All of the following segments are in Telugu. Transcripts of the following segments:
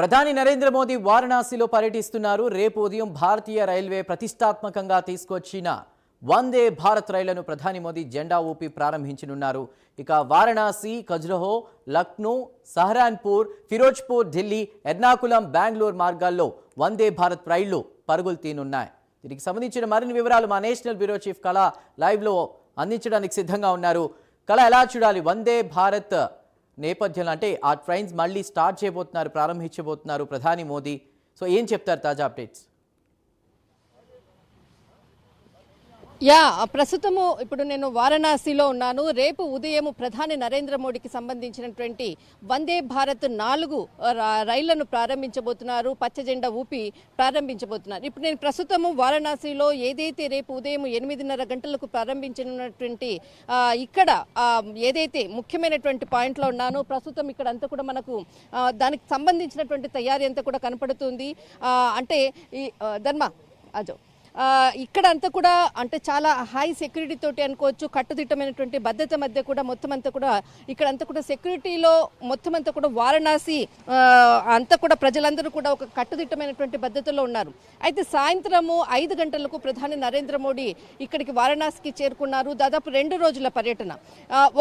ప్రధాని నరేంద్ర మోదీ వారణాసిలో పర్యటిస్తున్నారు. రేపు ఉదయం భారతీయ రైల్వే ప్రతిష్టాత్మకంగా తీసుకొచ్చిన వందే భారత్ రైళ్ళను ప్రధాని మోదీ జెండా ఊపి ప్రారంభించనున్నారు. ఇక వారణాసి ఖజ్రహో లక్నో సహరాన్పూర్ ఫిరోజ్పూర్ ఢిల్లీ ఎర్నాకులం బెంగళూరు మార్గాల్లో వందే భారత్ రైళ్ళు పరుగులు తీనున్నాయి. దీనికి సంబంధించిన మరిన్ని వివరాలు మా నేషనల్ బ్యూరో చీఫ్ కళ లైవ్లో అందించడానికి సిద్ధంగా ఉన్నారు. కళ ఎలా చూడాలి? వందే భారత్ నేపథ్యంలో అంటే ఆ ట్రైన్స్ మళ్ళీ స్టార్ట్ చేయబోతున్నారు ప్రారంభించబోతున్నారు ప్రధాని మోదీ. సో ఏం చెప్తారు తాజా అప్డేట్స్? యా ప్రస్తుతము ఇప్పుడు నేను వారణాసిలో ఉన్నాను. రేపు ఉదయం ప్రధాని నరేంద్ర మోడీకి సంబంధించినటువంటి వందే భారత్ నాలుగు రైళ్ళను ప్రారంభించబోతున్నారు. పచ్చ జెండా ఊపి ప్రారంభించబోతున్నారు. ఇప్పుడు నేను ప్రస్తుతము వారణాసిలో ఏదైతే రేపు ఉదయం ఎనిమిదిన్నర గంటలకు ప్రారంభించినటువంటి ఇక్కడ ఏదైతే ముఖ్యమైనటువంటి పాయింట్లో ఉన్నానో ప్రస్తుతం ఇక్కడ అంతా కూడా మనకు దానికి సంబంధించినటువంటి తయారీ అంతా కూడా కనపడుతుంది. అంటే ఈ ధర్మ అజో. ఇక్కడ అంతా కూడా అంటే చాలా హై సెక్యూరిటీ తోటి అనుకోవచ్చు కట్టుదిట్టమైనటువంటి భద్రత మధ్య కూడా మొత్తం అంతా కూడా ఇక్కడ అంతా కూడా సెక్యూరిటీలో మొత్తం అంతా కూడా వారణాసి అంతా కూడా ప్రజలందరూ కూడా ఒక కట్టుదిట్టమైనటువంటి భద్రతలో ఉన్నారు. అయితే సాయంత్రము ఐదు గంటలకు ప్రధాని నరేంద్ర మోడీ ఇక్కడికి వారణాసికి చేరుకున్నారు. దాదాపు రెండు రోజుల పర్యటన.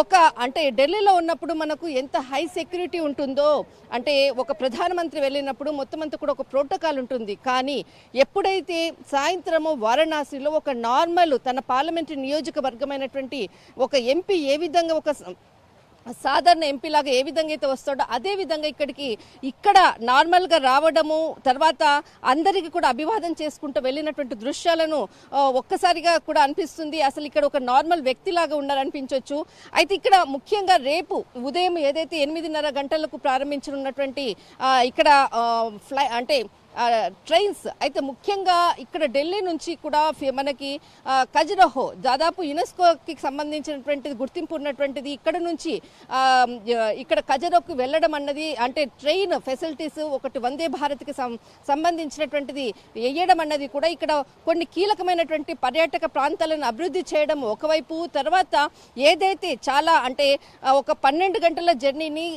ఒక అంటే ఢిల్లీలో ఉన్నప్పుడు మనకు ఎంత హై సెక్యూరిటీ ఉంటుందో అంటే ఒక ప్రధానమంత్రి వెళ్ళినప్పుడు మొత్తం అంతా కూడా ఒక ప్రోటోకాల్ ఉంటుంది. కానీ ఎప్పుడైతే సాయంత్రం సాయంత్రము వారణాసిలో ఒక నార్మల్ తన పార్లమెంటు నియోజకవర్గమైనటువంటి ఒక ఎంపీ ఏ విధంగా ఒక సాధారణ ఎంపీలాగా ఏ విధంగా అయితే వస్తాడో అదే విధంగా ఇక్కడికి ఇక్కడ నార్మల్గా రావడము తర్వాత అందరికీ కూడా అభివాదం చేసుకుంటూ వెళ్ళినటువంటి దృశ్యాలను ఒక్కసారిగా కూడా అనిపిస్తుంది. అసలు ఇక్కడ ఒక నార్మల్ వ్యక్తిలాగా ఉన్నారనిపించవచ్చు అయితే ఇక్కడ ముఖ్యంగా రేపు ఉదయం ఏదైతే ఎనిమిదిన్నర గంటలకు ప్రారంభించనున్నటువంటి ఇక్కడ ఫ్లై అంటే ట్రైన్స్ అయితే ముఖ్యంగా ఇక్కడ ఢిల్లీ నుంచి కూడా మనకి ఖజురహో దాదాపు యునెస్కోకి సంబంధించినటువంటిది గుర్తింపు ఉన్నటువంటిది ఇక్కడ నుంచి ఇక్కడ ఖజురహోకి వెళ్ళడం అన్నది అంటే ట్రైన్ ఫెసిలిటీస్ ఒకటి వందే భారత్కి సం సంబంధించినటువంటిది వేయడం అన్నది కూడా ఇక్కడ కొన్ని కీలకమైనటువంటి పర్యాటక ప్రాంతాలను అభివృద్ధి చేయడం ఒకవైపు తర్వాత ఏదైతే చాలా అంటే ఒక పన్నెండు గంటల జర్నీని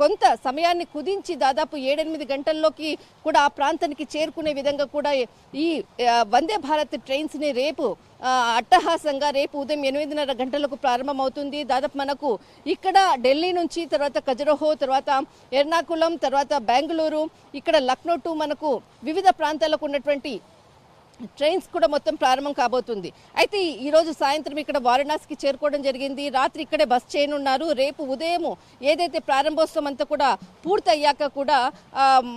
కొంత సమయాన్ని కుదించి దాదాపు ఏడెనిమిది గంటల్లోకి కూడా ఆ ప్రాంతానికి చేరుకునే విధంగా కూడా ఈ వందే భారత్ ట్రైన్స్ని రేపు అట్టహాసంగా రేపు ఉదయం ఎనిమిదిన్నర గంటలకు ప్రారంభమవుతుంది. దాదాపు మనకు ఇక్కడ ఢిల్లీ నుంచి తర్వాత ఖజరహో తర్వాత ఎర్నాకుళం తర్వాత బెంగళూరు ఇక్కడ లక్నో టు మనకు వివిధ ప్రాంతాలకు ఉన్నటువంటి ట్రైన్స్ కూడా మొత్తం ప్రారంభం కాబోతుంది. అయితే ఈరోజు సాయంత్రం ఇక్కడ వారణాసికి చేరుకోవడం జరిగింది. రాత్రి ఇక్కడే బస్ చేయనున్నారు. రేపు ఉదయం ఏదైతే ప్రారంభోత్సవం అంతా కూడా పూర్తయ్యాక కూడా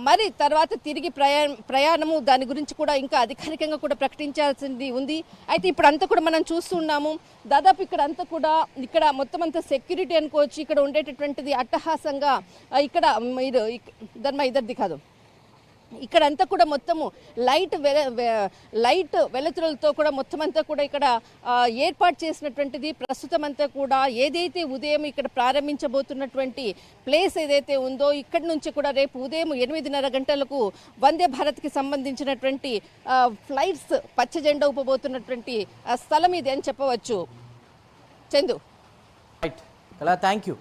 మరి తర్వాత తిరిగి ప్రయా ప్రయాణము దాని గురించి కూడా ఇంకా అధికారికంగా కూడా ప్రకటించాల్సింది ఉంది. అయితే ఇప్పుడు అంతా కూడా మనం చూస్తున్నాము దాదాపు ఇక్కడ అంతా కూడా ఇక్కడ మొత్తం అంతా సెక్యూరిటీ అనుకోవచ్చు. ఇక్కడ ఉండేటటువంటిది అట్టహాసంగా ఇక్కడ మీరు ధర్మ ఇద్దరిది కాదు. ఇక్కడ అంతా కూడా మొత్తము లైట్ వె- లైట్ వెలుతురులతో కూడా మొత్తం అంతా కూడా ఇక్కడ ఏర్పాటు చేసినటువంటిది. ప్రస్తుతం అంతా కూడా ఏదైతే ఉదయం ఇక్కడ ప్రారంభించబోతున్నటువంటి ప్లేస్ ఏదైతే ఉందో ఇక్కడి నుంచి కూడా రేపు ఉదయం ఎనిమిదిన్నర గంటలకు వందే భారత్కి సంబంధించినటువంటి ఫ్లైట్స్ పచ్చ జెండా ఊపబోతున్నటువంటి ఆ, స్థలం ఇది అని చెప్పవచ్చు. చందు. Right thank you